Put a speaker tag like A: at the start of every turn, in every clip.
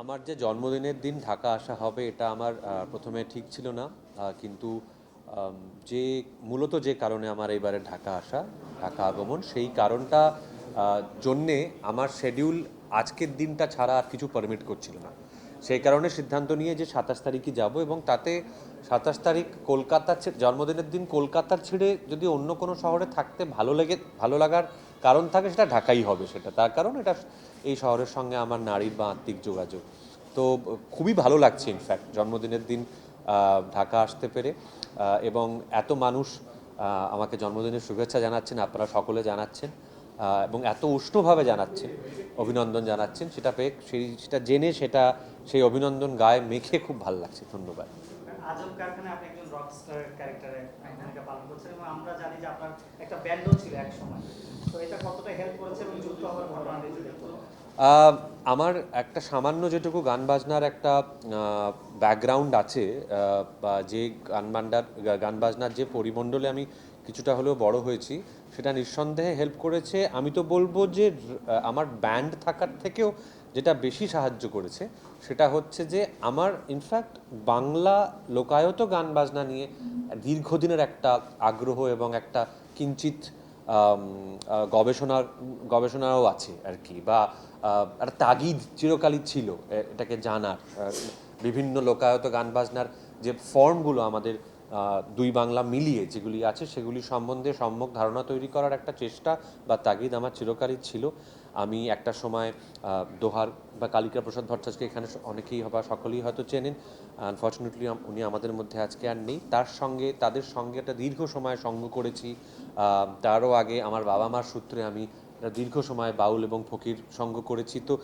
A: আমার যে জন্মদিনের দিন ঢাকা আসা হবে, এটা আমার প্রথমে ঠিক ছিল না। কিন্তু যে, মূলত যে কারণে আমার এবারে ঢাকা আসা, ঢাকা আগমন, সেই কারণটা জন্যে আমার শেডিউল আজকের দিনটা ছাড়া আর কিছু পারমিট করছিল না। সেই কারণে সিদ্ধান্ত নিয়ে যে সাতাশ তারিখই যাব এবং তাতে সাতাশ তারিখ কলকাতার জন্মদিনের দিন কলকাতার ছেড়ে যদি অন্য কোনো শহরে থাকতে ভালো লেগে, ভালো লাগার কারণ থাকে, সেটা ঢাকাই হবে সেটা। তার কারণ এটা এই শহরের সঙ্গে আমার নারীর বা আত্মিক যোগাযোগ। তো, খুবই ভালো লাগছে ইনফ্যাক্ট জন্মদিনের দিন ঢাকা আসতে পেরে। এবং এত মানুষ আমাকে জন্মদিনের শুভেচ্ছা জানাচ্ছেন, আপনারা সকলে জানাচ্ছেন এবং এত উষ্ণভাবে জানাচ্ছেন, অভিনন্দন জানাচ্ছেন, সেটা পেয়ে, সেই, সেটা জেনে সেটা, সেই অভিনন্দন গায়ে মেখে খুব ভালো লাগছে, ধন্যবাদ।
B: আমরা জানি যে আপনার একটা ব্যান্ডও ছিল এক সময় তো এটা কতটা হেল্প করেছে এবং যুক্ত হওয়ার ঘটনা
A: আমার একটা সামান্য যেটুকু গান বাজনার একটা ব্যাকগ্রাউন্ড আছে বা যে গান বান্ডার, গান বাজনার যে পরিমণ্ডলে আমি কিছুটা হলেও বড় হয়েছি, সেটা নিঃসন্দেহে হেল্প করেছে। আমি তো বলব যে আমার ব্যান্ড থাকার থেকেও যেটা বেশি সাহায্য করেছে, সেটা হচ্ছে যে, আমার ইনফ্যাক্ট বাংলা লোকায়ত গান বাজনা নিয়ে দীর্ঘদিনের একটা আগ্রহ এবং একটা কিঞ্চিত গবেষণার, গবেষণাও আছে আর কি, বা আর তাগিদ চিরকালই ছিল এটাকে জানার। বিভিন্ন লোকায়ত গান বাজনার যে ফর্মগুলো আমাদের দুই বাংলা মিলিয়ে যেগুলি আছে, সেগুলি সম্বন্ধে সম্যক ধারণা তৈরি করার একটা চেষ্টা বা তাগিদ আমার চিরকালই ছিল। আমি একটা সময় দোহার বা কালিকা প্রসাদ ভট্টাচার্যকে এখানে অনেকেই বা সকলেই হয়তো চেনেন। আনফর্চুনেটলি উনি আমাদের মধ্যে আজকে আর নেই। তার সঙ্গে, তাদের সঙ্গে একটা দীর্ঘ সময় সঙ্গ করেছি। তারও আগে আমার বাবা মার সূত্রে আমি দীর্ঘ সময় বাউল এবং ফকির সঙ্গ করেছি। তো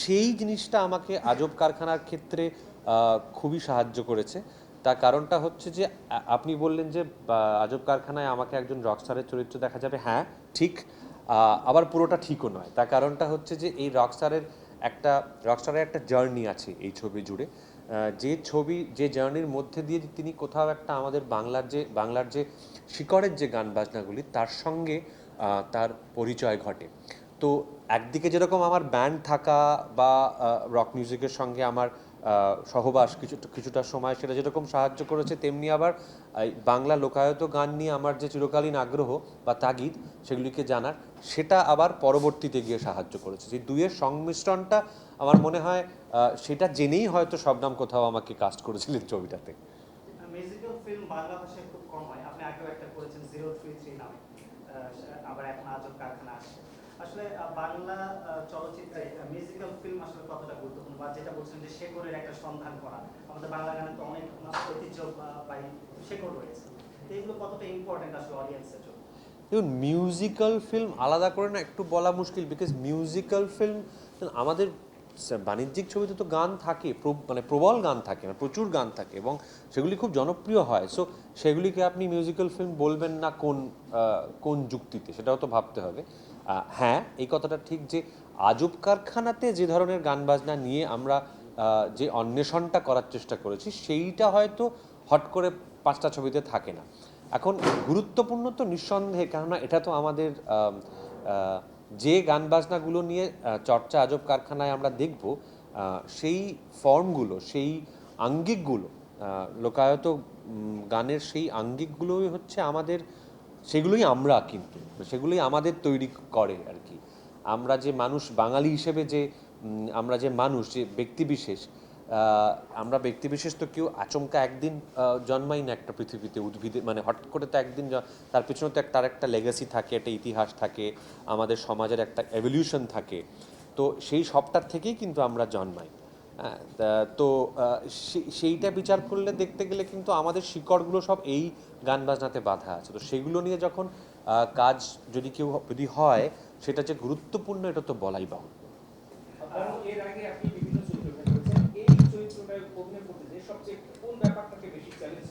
A: সেই জিনিসটা আমাকে আজব কারখানার ক্ষেত্রে খুবই সাহায্য করেছে। তার কারণটা হচ্ছে যে আপনি বললেন যে আজব কারখানায় আমাকে একজন রকস্টারের চরিত্র দেখা যাবে। হ্যাঁ ঠিক। আবার পুরোটা ঠিকও নয়। তার কারণটা হচ্ছে যে, এই রকস্টারের একটা রকস্টারের একটা জার্নি আছে এই ছবি জুড়ে। যে ছবি, যে জার্নির মধ্যে দিয়ে তিনি কোথাও একটা আমাদের বাংলার যে বাংলার যে শিকড়ের যে গান বাজনাগুলি, তার সঙ্গে তার পরিচয় ঘটে। তো একদিকে যেরকম আমার ব্যান্ড থাকা বা রক মিউজিকের সঙ্গে আমার সহবাস কিছু কিছুটা সময় সেটা যেরকম সাহায্য করেছে, তেমনি আবার বাংলা লোকায়ত গান নিয়ে আমার যে চিরকালীন আগ্রহ বা তাগিদ সেগুলিকে জানার, সেটা আবার পরবর্তীতে গিয়ে সাহায্য করেছে। যে দুইয়ের সংমিশ্রণটা আমার মনে হয় সেটা জেনেই হয়তো শবনাম কোথাও আমাকে কাস্ট করেছিলেন ছবিটাতে।
B: মিউজিক্যাল ফিল্ম বাংলা ভাষায় খুব কম হয় আপনি আগেও একটা করেছেন জিরো থ্রি থ্রি নামে আহ, আবার এখন আজব কারখানা আসছে আসলে বাংলা চলচ্চিত্রে মিউজিক্যাল ফিল্ম আসলে কতটা গুরুত্বপূর্ণ? বা যেটা বলছেন যে শেকড়ের একটা সন্ধান করা। আমাদের বাংলা গানে তো অনেক ঐতিহ্য বা শেকড় রয়েছে। তো এগুলো কতটা ইম্পর্টেন্ট আসলে অডিয়েন্সের জন্য?
A: দেখুন মিউজিক্যাল ফিল্ম আলাদা করে না, একটু বলা মুশকিল বিকজ মিউজিক্যাল ফিল্ম আমাদের বাণিজ্যিক ছবিতে তো গান থাকে মানে প্রবল গান থাকে মানে প্রচুর গান থাকে, এবং সেগুলি খুব জনপ্রিয় হয়। সো সেগুলিকে আপনি মিউজিক্যাল ফিল্ম বলবেন না কোন কোন যুক্তিতে, সেটাও তো ভাবতে হবে। হ্যাঁ এই কথাটা ঠিক যে আজব কারখানাতে যে ধরনের গান বাজনা নিয়ে আমরা যে অন্বেষণটা করার চেষ্টা করেছি, সেইটা হয়তো হট করে পাঁচটা ছবিতে থাকে না। এখন গুরুত্বপূর্ণ তো নিঃসন্দেহে, কেননা এটা তো আমাদের যে গান বাজনাগুলো নিয়ে চর্চা আজব কারখানায় আমরা দেখব সেই ফর্মগুলো, সেই আঙ্গিকগুলো লোকায়ত গানের সেই আঙ্গিকগুলোই হচ্ছে আমাদের সেগুলোই আমরা কিন্তু, সেগুলোই আমাদের তৈরি করে আর কি। আমরা যে মানুষ, বাঙালি হিসেবে যে আমরা যে মানুষ, যে ব্যক্তিবিশেষ আমরা ব্যক্তিবিশেষ তো কেউ আচমকা একদিন জন্মাই না একটা পৃথিবীতে, উদ্ভিদে মানে হট করে তো একদিন তার পিছনে তো তার একটা লেগাসি থাকে, একটা ইতিহাস থাকে, আমাদের সমাজের একটা এভলিউশন থাকে। তো সেই সবটার থেকেই কিন্তু আমরা জন্মাই। তা- তো সেইটা বিচার করলে দেখতে গেলে কিন্তু আমাদের শিকড়গুলো সব এই গান বাজনাতে বাধা আছে। তো সেগুলো নিয়ে যখন কাজ যদি কেউ যদি হয় সেটা যে গুরুত্বপূর্ণ এটা তো বলাই বাহুল্য।
C: এর আগে আপনি বিভিন্ন চরিত্র অভিনয় করেছেন। এই চরিত্রটায় অভিনয় করতে সবচেয়ে কোন ব্যাপারটাকে বেশি চ্যালেঞ্জ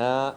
A: আহ,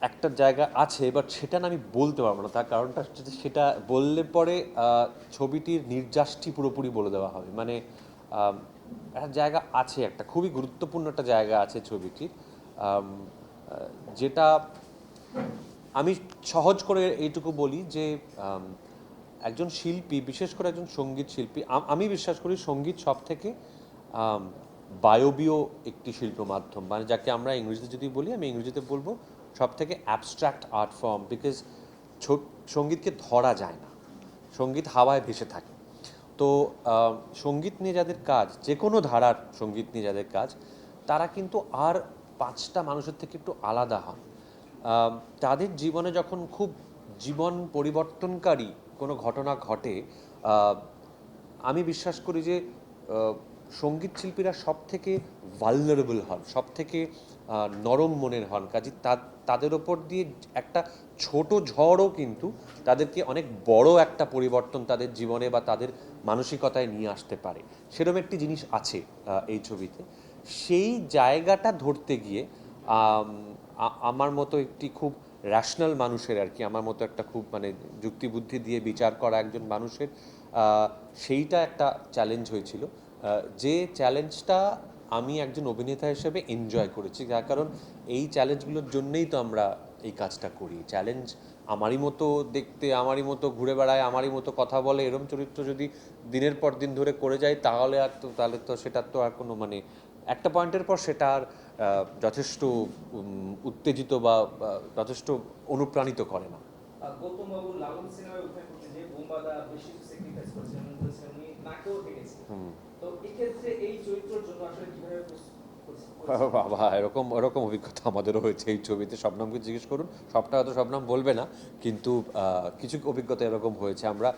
A: একটা জায়গা আছে বাট সেটা না আমি বলতে পারব না। তার কারণটা হচ্ছে সেটা বললে পরে ছবিটির নির্যাসটি পুরোপুরি বলে দেওয়া হবে। মানে একটা জায়গা আছে, একটা খুবই গুরুত্বপূর্ণ একটা জায়গা আছে ছবিটির। যেটা আমি সহজ করে এইটুকু বলি যে একজন শিল্পী, বিশেষ করে একজন সংগীত শিল্পী আম- বিশ্বাস করি সংগীত সব থেকে বায়বীয় একটি শিল্প মাধ্যম মানে যাকে আমরা ইংরেজিতে যদি বলি, আমি ইংরেজিতে বলব সব থেকে অ্যাবস্ট্রাক্ট আর্ট ফর্ম বিকজ সঙ্গীতকে ধরা যায় না। সংগীত হাওয়ায় ভেসে থাকে। তো সংগীত নিয়ে যাদের কাজ যে কোনো ধারার সংগীত নিয়ে যাদের কাজ, তারা কিন্তু আর পাঁচটা মানুষের থেকে একটু আলাদা হন। তাদের জীবনে যখন খুব জীবন পরিবর্তনকারী কোনো ঘটনা ঘটে আমি বিশ্বাস করি যে সংগীত শিল্পীরা সব থেকে ভালনারেবল হন সব থেকে নরম মনের হন। কাজে তাদের ওপর দিয়ে একটা ছোট ঝড়ও কিন্তু তাদেরকে অনেক বড় একটা পরিবর্তন তাদের জীবনে বা তাদের মানসিকতায় নিয়ে আসতে পারে। সেরকম একটি জিনিস আছে এই ছবিতে। সেই জায়গাটা ধরতে গিয়ে আমার মতো একটি খুব র্যাশনাল মানুষের আর কি, আমার মতো একটা খুব মানে যুক্তিবুদ্ধি দিয়ে বিচার করা একজন মানুষের সেইটা একটা চ্যালেঞ্জ হয়েছিল। যে চ্যালেঞ্জটা আমি একজন অভিনেতা হিসেবে এনজয় করেছি যার কারণ এই চ্যালেঞ্জগুলোর জন্যেই তো আমরা এই কাজটা করি। চ্যালেঞ্জ আমারই মতো দেখতে আমারই মতো ঘুরে বেড়ায় আমারই মতো কথা বলে এরম চরিত্র যদি দিনের পর দিন ধরে করে যায় তাহলে আর তো তাহলে তো সেটার তো আর কোনো মানে একটা পয়েন্টের পর সেটা আর যথেষ্ট উত্তেজিত বা যথেষ্ট অনুপ্রাণিত করে না। হুম। বাবা এরকম এরকম অভিজ্ঞতা আমাদেরও হয়েছে এই ছবিতে। শবনামকে জিজ্ঞেস করুন, সবটা হয়তো শবনাম বলবে না, কিন্তু কিছু অভিজ্ঞতা এরকম হয়েছে। আমরা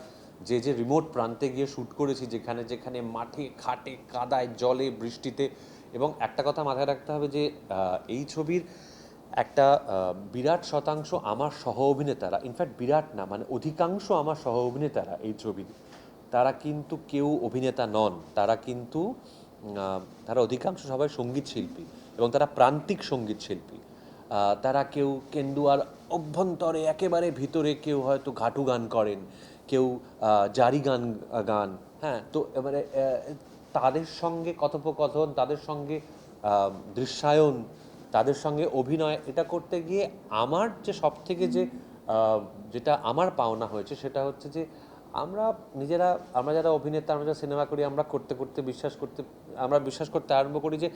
A: যে যে রিমোট প্রান্তে গিয়ে শ্যুট করেছি, যেখানে যেখানে মাঠে, খাটে, কাদায়, জলে, বৃষ্টিতে, এবং একটা কথা মাথায় রাখতে হবে যে এই ছবির একটা বিরাট শতাংশ আমার সহ অভিনেতারা ইনফ্যাক্ট বিরাট না মানে অধিকাংশ আমার সহ অভিনেতারা এই ছবির। তারা কিন্তু কেউ অভিনেতা নন। তারা কিন্তু তারা অধিকাংশ সবাই সংগীত শিল্পী এবং তারা প্রান্তিক সংগীত শিল্পী। তারা কেউ কেন্দুয়ার অভ্যন্তরে একেবারে ভিতরে কেউ হয়তো ঘাটু গান করেন, কেউ জারি গান গান হ্যাঁ? তো এবারে তাদের সঙ্গে কথোপকথন, তাদের সঙ্গে দৃশ্যায়ন, তাদের সঙ্গে অভিনয়, এটা করতে গিয়ে আমার যে সব থেকে যে যেটা আমার পাওনা হয়েছে সেটা হচ্ছে যে আমরা নিজেরা, আমরা যারা অভিনেতা, আমরা যারা সিনেমা করি, আমরা করতে করতে বিশ্বাস করতে, আমরা বিশ্বাস করতে আরম্ভ করি যে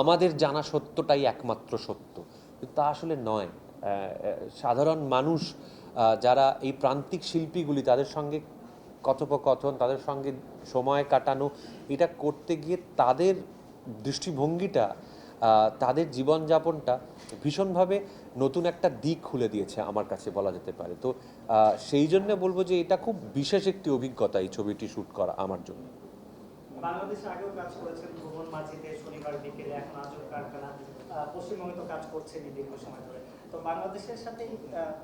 A: আমাদের জানা সত্যটাই একমাত্র সত্য। কিন্তু তা আসলে নয়। সাধারণ মানুষ যারা এই প্রান্তিক শিল্পীগুলি, তাদের সঙ্গে কথোপকথন, তাদের সঙ্গে সময় কাটানো, এটা করতে গিয়ে তাদের দৃষ্টিভঙ্গিটা তাদের জীবনযাপনটা ভীষণভাবে নতুন একটা দিক খুলে দিয়েছে আমার কাছে বলা যেতে পারে। তো সেই জন্য বলব যে এটা খুব বিশেষ একটি অভিজ্ঞতা এই ছবিটি শ্যুট করা আমার জন্য।
B: বাংলাদেশে আগেও কাজ করেছেন ভুবন মাঝিতে শনিবার বিকেলে এখন আজব কারখানা পশ্চিমবঙ্গে তো কাজ করছেনই দীর্ঘ সময় ধরে। তো বাংলাদেশের সাথে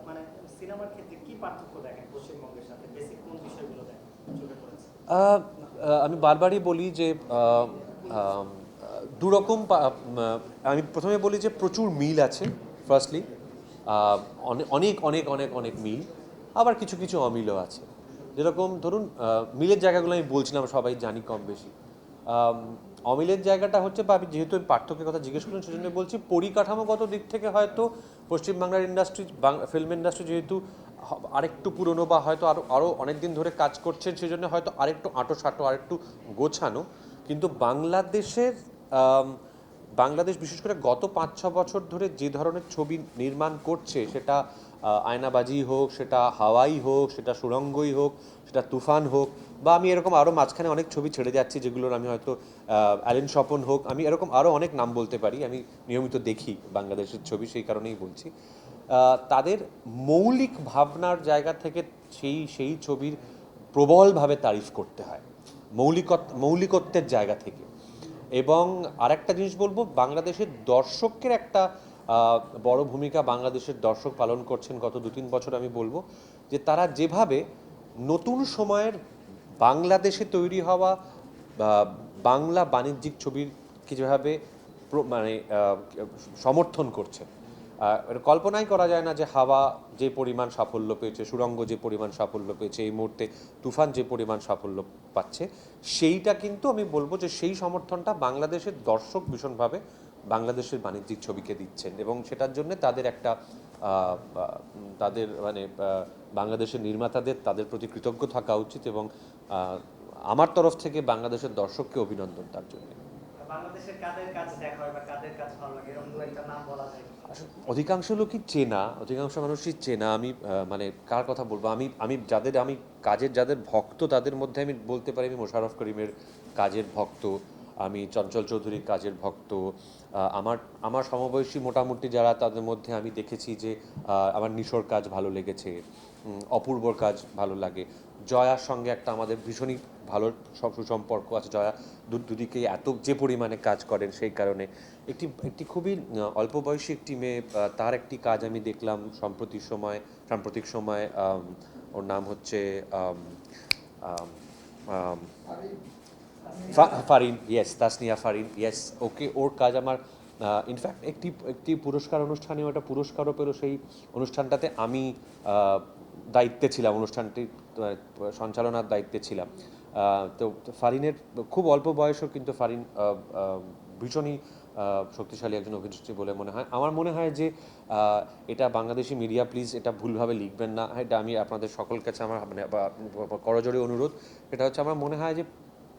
B: মানে সিনেমার ক্ষেত্রে কি পার্থক্য দেখেন পশ্চিমবঙ্গের সাথে? বেসিক কোন বিষয়গুলো দেখেন? চোখে পড়েছে
A: আহ, আহ, আমি বারবারই বলি যে দুরকম আমি প্রথমে বলি যে প্রচুর মিল আছে ফার্স্টলি অনেক অনেক অনেক অনেক মিল। আবার কিছু কিছু অমিলও আছে। যেরকম ধরুন মিলের জায়গাগুলো আমি বলছিলাম, সবাই জানি কম বেশি। অমিলের জায়গাটা হচ্ছে বা আমি যেহেতু আমি পার্থক্যের কথা জিজ্ঞেস করলেন সেজন্য বলছি পরিকাঠামোগত দিক থেকে হয়তো পশ্চিমবাংলার ইন্ডাস্ট্রি ফিল্ম ইন্ডাস্ট্রি যেহেতু আরেকটু পুরনো বা হয়তো আরও আরও অনেক দিন ধরে কাজ করছেন, সেজন্য হয়তো আরেকটু আঁটো সাঁটো আরেকটু গোছানো। কিন্তু বাংলাদেশের বাংলাদেশ বিশেষ করে গত পাঁচ, ছ বছর ধরে যে ধরনের ছবি নির্মাণ করছে, সেটা আয়নাবাজি হোক, সেটা হাওয়াই হোক, সেটা সুরঙ্গই হোক, সেটা তুফান হোক, বা আমি এরকম আরও মাঝখানে অনেক ছবি ছেড়ে যাচ্ছি যেগুলোর আমি হয়তো অ্যালেন স্বপন হোক, আমি এরকম আরও অনেক নাম বলতে পারি, আমি নিয়মিত দেখি বাংলাদেশের ছবি, সেই কারণেই বলছি। তাদের মৌলিক ভাবনার জায়গা থেকে সেই সেই ছবির প্রবলভাবে তারিফ করতে হয়, মৌলিকত, মৌলিকত্বের জায়গা থেকে। এবং আরেকটা জিনিস বলব, বাংলাদেশের দর্শকের একটা বড় ভূমিকা বাংলাদেশের দর্শক পালন করছেন গত দু তিন বছর আমি বলব, যে তারা যেভাবে নতুন সময়ের বাংলাদেশে তৈরি হওয়া বাংলা বাণিজ্যিক ছবির যেভাবে মানে সমর্থন করছে কল্পনাই করা যায় না যে হাওয়া যে পরিমাণ সাফল্য পেয়েছে সুরঙ্গ যে পরিমাণ সাফল্য পেয়েছে, এই মুহূর্তে তুফান যে পরিমাণ সাফল্য পাচ্ছে, সেইটা কিন্তু আমি বলব যে সেই সমর্থনটা বাংলাদেশের দর্শক ভীষণভাবে বাংলাদেশের বাণিজ্যিক ছবিকে দিচ্ছেন এবং সেটার জন্য তাদের একটা তাদের মানে বাংলাদেশের নির্মাতাদের তাদের প্রতি কৃতজ্ঞ থাকা উচিত এবং আমার তরফ থেকে বাংলাদেশের দর্শককে অভিনন্দন তার জন্য।
B: বাংলাদেশের কাদের কাজ দেখা হয় বা কাদের কাজ ভালো লাগে? এরকম একটা নাম বলা যায়
A: অধিকাংশ লোকই চেনা, অধিকাংশ মানুষই চেনা। আমি মানে কার কথা বলব? আমি আমি যাদের, আমি কাজের যাদের ভক্ত, তাদের মধ্যে আমি বলতে পারি আমি মোশাররফ করিমের কাজের ভক্ত, আমি চঞ্চল চৌধুরীর কাজের ভক্ত আমার আমার সমবয়সী মোটামুটি যারা, তাদের মধ্যে আমি দেখেছি যে আমার নিশোর কাজ ভালো লেগেছে অপূর্বর কাজ ভালো লাগে। জয়ার সঙ্গে একটা আমাদের ভীষণই ভালো সুসম্পর্ক আছে। জয়া দু- দুদিকেই এত যে পরিমাণে কাজ করেন সেই কারণে একটি একটি খুবই অল্প বয়সী একটি মেয়ে তার একটি কাজ আমি দেখলাম সম্প্রতি সময়, সাম্প্রতিক সময় ওর নাম হচ্ছে Farin yes Tasnia Farin yes okay, ওর কাজ আমার ইনফ্যাক্ট একটি একটি পুরস্কার অনুষ্ঠানে, ওটা পুরস্কারও পেল সেই অনুষ্ঠানটাতে আমি দায়িত্বে ছিলাম, অনুষ্ঠানটি সঞ্চালনার দায়িত্বে ছিলাম। তো ফারিনের খুব অল্প বয়সও কিন্তু ফারিন ভীষণই শক্তিশালী একজন অভিনেত্রী বলে মনে হয়। আমার মনে হয় যে এটা বাংলাদেশি মিডিয়া প্লিজ এটা ভুলভাবে লিখবেন না। এটা আমি আপনাদের সকল কাছে আমার মানে বা- অনুরোধ। এটা হচ্ছে আমার মনে হয় যে,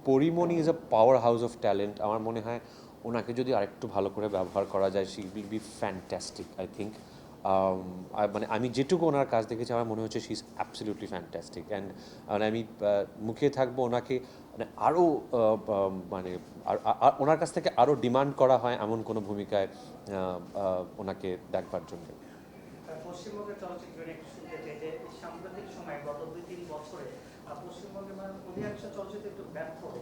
A: Porimoni is a power house of talent আমার মনে হয় ওনাকে যদি আরেকটু ভালো করে ব্যবহার করা যায় she will be fantastic I think মানে আমি যেটুকু ওনার কাজ দেখেছি, আমার মনে হচ্ছে she is absolutely fantastic and মানে আমি মুখিয়ে থাকব ওনাকে মানে আরও মানে ওনার কাছ থেকে আরও ডিমান্ড করা হয় এমন কোনো ভূমিকায় ওনাকে দেখবার জন্য।
B: পশ্চিমবঙ্গের চলচ্চিত্র নিয়ে একটু যে সাম্প্রতিক সময়ে গত দুই তিন বছরে পশ্চিমবঙ্গে মানে অধিকাংশ চলচ্চিত্র একটু ব্যর্থ